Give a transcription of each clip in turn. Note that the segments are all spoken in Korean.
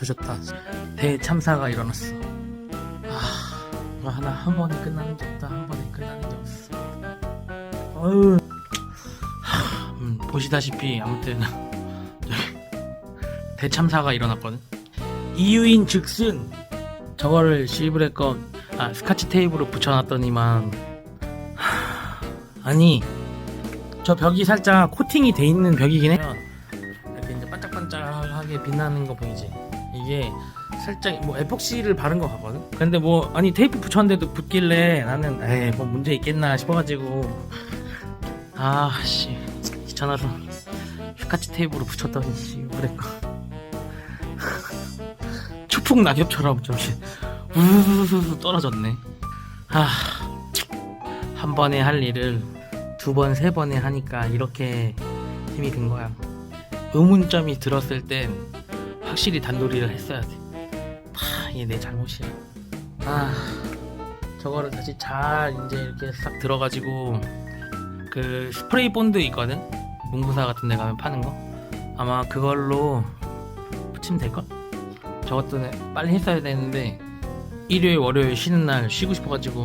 조졌다. 대참사가 일어났어. 아, 하나 한 번에 끝나는 게 없다. 한 번에 끝나는 게 없어. 어휴. 하, 음, 보시다시피 아무튼 대참사가 일어났거든. 이유인 즉슨 저거를 실브레 거 아, 스카치 테이프로 붙여놨더니만 하, 아니 저 벽이 살짝 코팅이 돼 있는 벽이긴 해요. 이렇게 이제 반짝반짝하게 빛나는 거 보이지? 이게 살짝 뭐 에폭시를 바른 것 같거든? 근데 뭐 아니 테이프 붙였는데도 붙길래 나는 에이 뭐 문제 있겠나 싶어가지고. 아씨. 귀찮아서 스카치 테이프로 붙였더니 씨. 그랬고. 추풍 낙엽처럼 저기 우수수수 떨어졌네. 아 한 번에 할 일을 두 번, 세 번에 하니까 이렇게 힘이 든 거야. 의문점이 들었을 땐 확실히 단도리를 했어야 돼. 다 이게 내 잘못이야. 아, 저거를 다시 잘 이제 이렇게 싹 들어가지고 그 스프레이 본드 있거든? 문구사 같은 데 가면 파는 거? 아마 그걸로 붙이면 될걸? 저것도 내- 빨리 했어야 되는데 일요일, 월요일 쉬는 날 쉬고 싶어가지고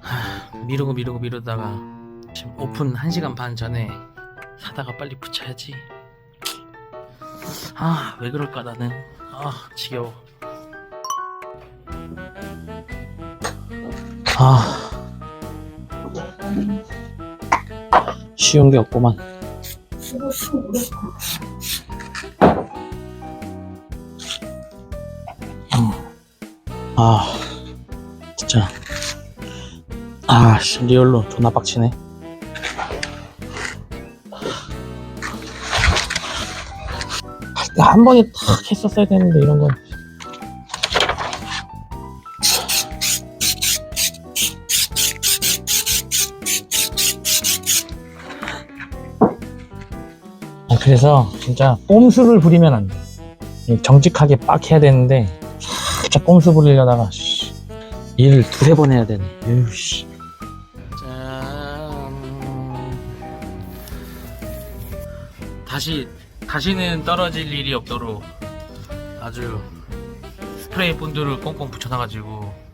하, 미루고 미루고 미루다가 지금 오픈 1시간 반 전에 사다가 빨리 붙여야지. 아, 왜 그럴까 나는. 아, 지겨워. 아. 쉬운 게 없구만. 음. 아, 진짜. 아, 씨, 리얼로 존나 빡치네. 한 번에 탁 했었어야 되는데 이런 건 아, 그래서 진짜 꼼수를 부리면 안 돼. 이 정직하게 빡 해야 되는데 살짝 꼼수 부리려다가 씨, 일을 두세 번 해야 되네. 에휴 씨. 짠. 다시 다시는 떨어질 일이 없도록 아주 스프레이 본드를 꽁꽁 붙여놔가지고